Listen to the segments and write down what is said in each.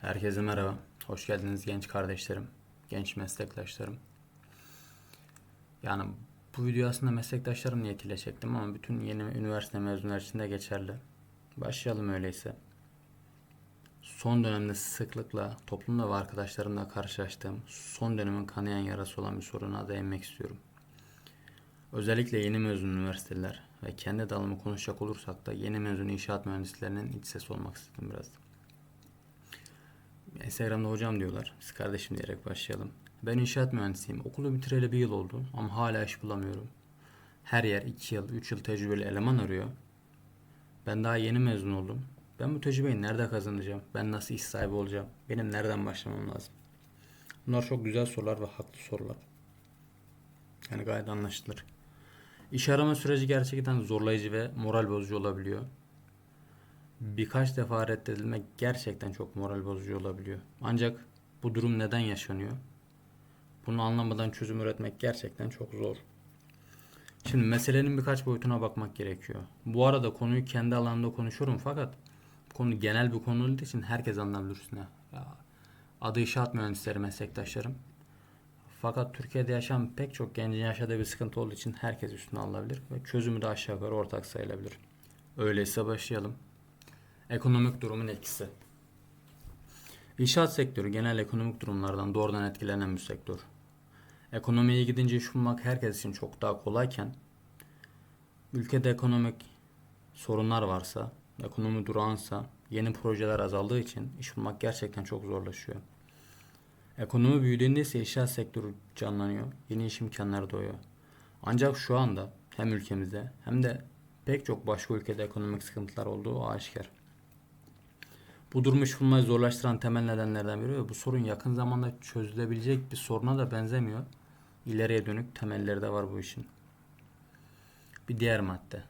Herkese merhaba. Hoş geldiniz genç kardeşlerim, genç meslektaşlarım. Yani bu videoyu aslında meslektaşlarım niyetiyle çektim ama bütün yeni üniversite mezunları için de geçerli. Başlayalım öyleyse. Son dönemde sıklıkla toplumda ve arkadaşlarımla karşılaştığım son dönemin kanayan yarası olan bir soruna değinmek istiyorum. Özellikle yeni mezun üniversiteler ve kendi dalımı konuşacak olursak da yeni mezun inşaat mühendislerinin iç sesi olmak istedim biraz. Instagram'da hocam diyorlar. Biz kardeşim diyerek başlayalım. Ben inşaat mühendisiyim. Okulu bitireli bir yıl oldu ama hala iş bulamıyorum. Her yer 2 yıl, 3 yıl tecrübeli eleman arıyor. Ben daha yeni mezun oldum. Ben bu tecrübeyi nerede kazanacağım? Ben nasıl iş sahibi olacağım? Benim nereden başlamam lazım? Bunlar çok güzel sorular ve haklı sorular. Yani gayet anlaşılır. İş arama süreci gerçekten zorlayıcı ve moral bozucu olabiliyor birkaç defa reddedilmek gerçekten çok moral bozucu olabiliyor. Ancak bu durum neden yaşanıyor? Bunu anlamadan çözüm üretmek gerçekten çok zor. Şimdi meselenin birkaç boyutuna bakmak gerekiyor. Bu arada konuyu kendi alanında konuşuyorum fakat konu genel bir konu olduğu için herkes anlayabilir üstüne. Ya, adı inşaat mühendisleri meslektaşlarım. Fakat Türkiye'de yaşayan pek çok gencin yaşadığı bir sıkıntı olduğu için herkes üstüne alabilir ve çözümü de aşağı yukarı ortak sayılabilir. Öyleyse başlayalım. Ekonomik durumun etkisi. İnşaat sektörü genel ekonomik durumlardan doğrudan etkilenen bir sektör. Ekonomi iyi gidince iş bulmak herkes için çok daha kolayken ülkede ekonomik sorunlar varsa, ekonomi durağansa, yeni projeler azaldığı için iş bulmak gerçekten çok zorlaşıyor. Ekonomi büyüdüğünde ise inşaat sektörü canlanıyor, yeni iş imkanları doğuyor. Ancak şu anda hem ülkemizde hem de pek çok başka ülkede ekonomik sıkıntılar olduğu aşikar. Bu durumu iş bulmayı zorlaştıran temel nedenlerden biri ve bu sorun yakın zamanda çözülebilecek bir soruna da benzemiyor. İleriye dönük temelleri de var bu işin. Bir diğer madde.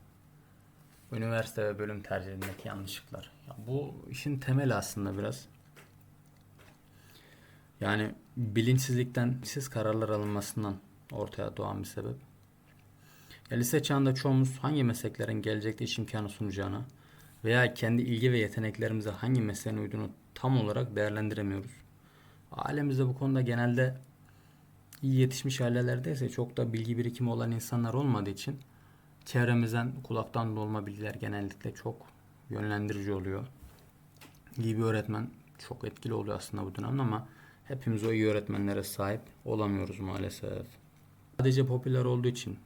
Üniversite ve bölüm tercihindeki yanlışlıklar. Ya bu işin temeli aslında biraz. Yani bilinçsizlikten siz kararlar alınmasından ortaya doğan bir sebep. Ya lise çağında çoğumuz hangi mesleklerin gelecekte iş imkanı sunacağına, veya kendi ilgi ve yeteneklerimize hangi mesleğin uyduğunu tam olarak değerlendiremiyoruz. Ailemizde bu konuda genelde iyi yetişmiş ailelerdeyse çok da bilgi birikimi olan insanlar olmadığı için çevremizden kulaktan dolma bilgiler genellikle çok yönlendirici oluyor. İyi bir öğretmen çok etkili oluyor aslında bu dönemde ama hepimiz o iyi öğretmenlere sahip olamıyoruz maalesef. Sadece popüler olduğu için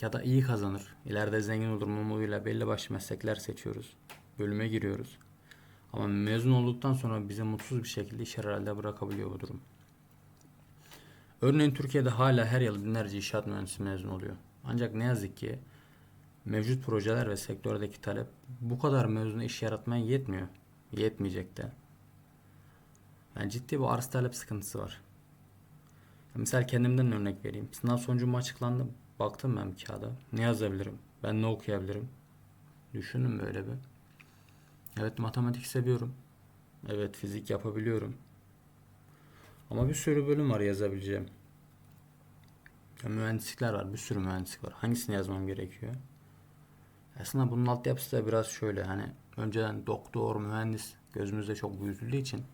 ya da iyi kazanır. İleride zengin olur umuduyla belli başlı meslekler seçiyoruz. Bölüme giriyoruz. Ama mezun olduktan sonra bizi mutsuz bir şekilde iş herhalde bırakabiliyor bu durum. Örneğin Türkiye'de hala her yıl binlerce inşaat mühendisi mezun oluyor. Ancak ne yazık ki mevcut projeler ve sektördeki talep bu kadar mezuna iş yaratmaya yetmiyor. Yetmeyecek de. Yani ciddi bir arz talep sıkıntısı var. Misal kendimden örnek vereyim. Sınav sonucum açıklandı. Baktım ben bir kağıda. Ne yazabilirim? Ben ne okuyabilirim? Düşünün böyle bir. Evet matematik seviyorum. Evet fizik yapabiliyorum. Ama bir sürü bölüm var yazabileceğim. Ya, mühendislikler var. Bir sürü mühendislik var. Hangisini yazmam gerekiyor? Aslında bunun altyapısı da biraz şöyle hani önceden doktor, mühendis gözümüzde çok büyütüldüğü için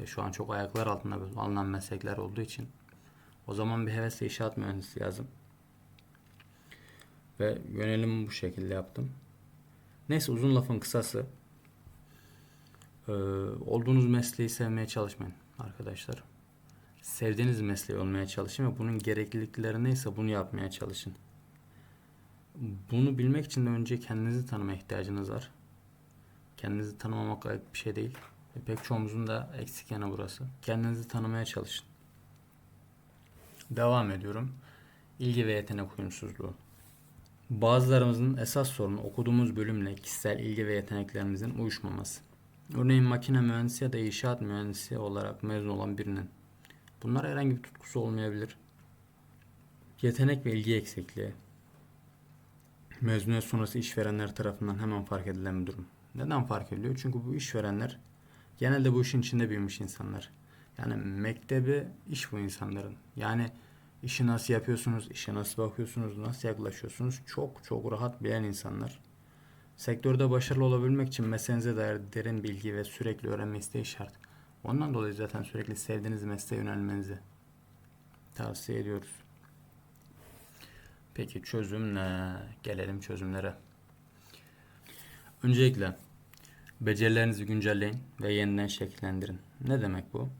ve şu an çok ayaklar altında alınan meslekler olduğu için o zaman bir hevesle inşaat mühendisi yazdım. Ve yönelimi bu şekilde yaptım. Neyse uzun lafın kısası. Ee, olduğunuz mesleği sevmeye çalışmayın arkadaşlar. Sevdiğiniz mesleği olmaya çalışın ve bunun gereklilikleri neyse bunu yapmaya çalışın. Bunu bilmek için de önce kendinizi tanımaya ihtiyacınız var. Kendinizi tanımamak ayıp bir şey değil. Ve pek çoğumuzun da eksik yanı burası. Kendinizi tanımaya çalışın. Devam ediyorum. İlgi ve yetenek uyumsuzluğu. Bazılarımızın esas sorunu okuduğumuz bölümle kişisel ilgi ve yeteneklerimizin uyuşmaması. Örneğin makine mühendisi ya da inşaat mühendisi olarak mezun olan birinin. Bunlar herhangi bir tutkusu olmayabilir. Yetenek ve ilgi eksikliği. Mezuniyet sonrası işverenler tarafından hemen fark edilen bir durum. Neden fark ediliyor? Çünkü bu işverenler genelde bu işin içinde büyümüş insanlar. Yani mektebi iş bu insanların. Yani İşi nasıl yapıyorsunuz, işe nasıl bakıyorsunuz, nasıl yaklaşıyorsunuz çok çok rahat bilen insanlar. Sektörde başarılı olabilmek için mesleğinize dair derin bilgi ve sürekli öğrenme isteği şart. Ondan dolayı zaten sürekli sevdiğiniz mesleğe yönelmenizi tavsiye ediyoruz. Peki çözüm ne? Gelelim çözümlere. Öncelikle becerilerinizi güncelleyin ve yeniden şekillendirin. Ne demek bu?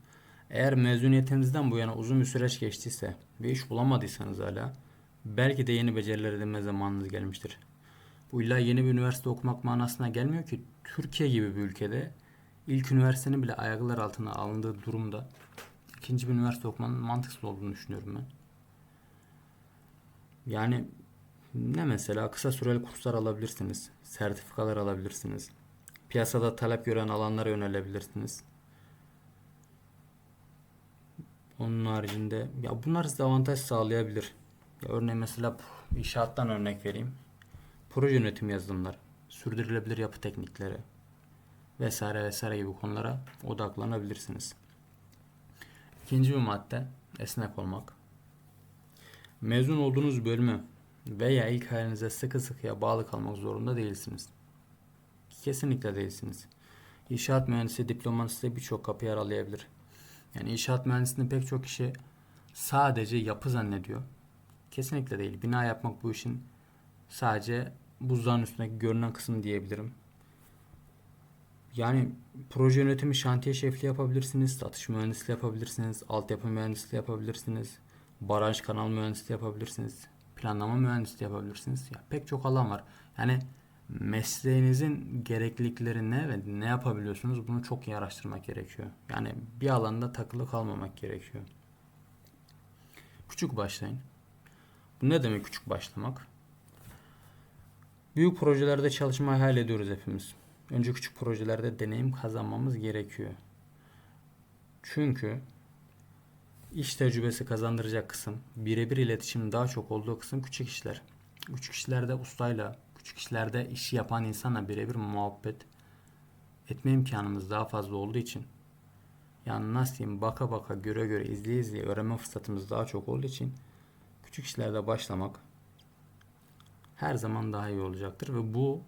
Eğer mezuniyetinizden bu yana uzun bir süreç geçtiyse bir iş bulamadıysanız hala belki de yeni beceriler edinme zamanınız gelmiştir. Bu illa yeni bir üniversite okumak manasına gelmiyor ki Türkiye gibi bir ülkede ilk üniversitenin bile ayaklar altına alındığı durumda ikinci bir üniversite okumanın mantıksız olduğunu düşünüyorum ben. Yani ne mesela kısa süreli kurslar alabilirsiniz, sertifikalar alabilirsiniz. Piyasada talep gören alanlara yönelebilirsiniz. Onun haricinde ya bunlar size avantaj sağlayabilir. Ya örneğin mesela inşaattan örnek vereyim. Proje yönetim yazılımları, sürdürülebilir yapı teknikleri vesaire vesaire gibi konulara odaklanabilirsiniz. İkinci bir madde esnek olmak. Mezun olduğunuz bölümü veya ilk halinize sıkı sıkıya bağlı kalmak zorunda değilsiniz. Kesinlikle değilsiniz. İnşaat mühendisi diplomanız size birçok kapı aralayabilir. Yani inşaat mühendisliğini pek çok kişi sadece yapı zannediyor. Kesinlikle değil. Bina yapmak bu işin sadece buzdağın üstündeki görünen kısmı diyebilirim. Yani proje yönetimi şantiye şefliği yapabilirsiniz, satış mühendisliği yapabilirsiniz, altyapı mühendisliği yapabilirsiniz, baraj kanal mühendisliği yapabilirsiniz, planlama mühendisliği yapabilirsiniz. Ya pek çok alan var. Yani mesleğinizin gereklilikleri ne ve ne yapabiliyorsunuz bunu çok iyi araştırmak gerekiyor. Yani bir alanda takılı kalmamak gerekiyor. Küçük başlayın. Bu ne demek küçük başlamak? Büyük projelerde çalışmayı hayal ediyoruz hepimiz. Önce küçük projelerde deneyim kazanmamız gerekiyor. Çünkü iş tecrübesi kazandıracak kısım, birebir iletişim daha çok olduğu kısım küçük işler. Küçük işlerde ustayla, küçük işlerde işi yapan insanla birebir muhabbet etme imkanımız daha fazla olduğu için yani nasıl diyeyim baka baka göre göre izleye izleye öğrenme fırsatımız daha çok olduğu için küçük işlerde başlamak her zaman daha iyi olacaktır ve bu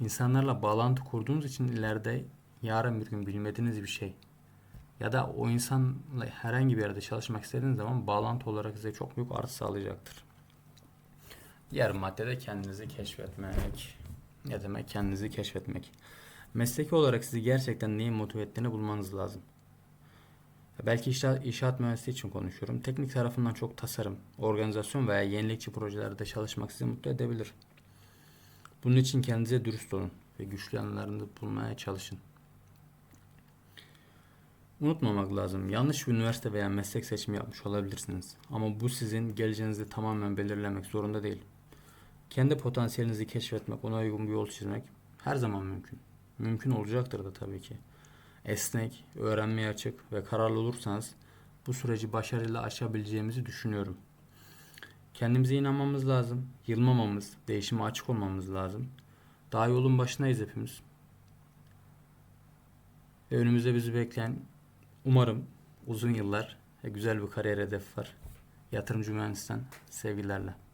insanlarla bağlantı kurduğunuz için ileride yarın bir gün bilmediğiniz bir şey ya da o insanla herhangi bir yerde çalışmak istediğiniz zaman bağlantı olarak size çok büyük artı sağlayacaktır. Diğer maddede kendinizi keşfetmek. Ne demek kendinizi keşfetmek? Mesleki olarak sizi gerçekten neyin motive ettiğini bulmanız lazım. Belki inşaat, inşaat mühendisliği için konuşuyorum. Teknik tarafından çok tasarım, organizasyon veya yenilikçi projelerde çalışmak sizi mutlu edebilir. Bunun için kendinize dürüst olun ve güçlü yanlarını bulmaya çalışın. Unutmamak lazım. Yanlış bir üniversite veya meslek seçimi yapmış olabilirsiniz. Ama bu sizin geleceğinizi tamamen belirlemek zorunda değil. Kendi potansiyelinizi keşfetmek, ona uygun bir yol çizmek her zaman mümkün. Mümkün olacaktır da tabii ki. Esnek, öğrenmeye açık ve kararlı olursanız bu süreci başarıyla aşabileceğimizi düşünüyorum. Kendimize inanmamız lazım. Yılmamamız, değişime açık olmamız lazım. Daha yolun başındayız hepimiz. Ve önümüzde bizi bekleyen umarım uzun yıllar ve güzel bir kariyer hedefi var. Yatırımcı mühendisten sevgilerle.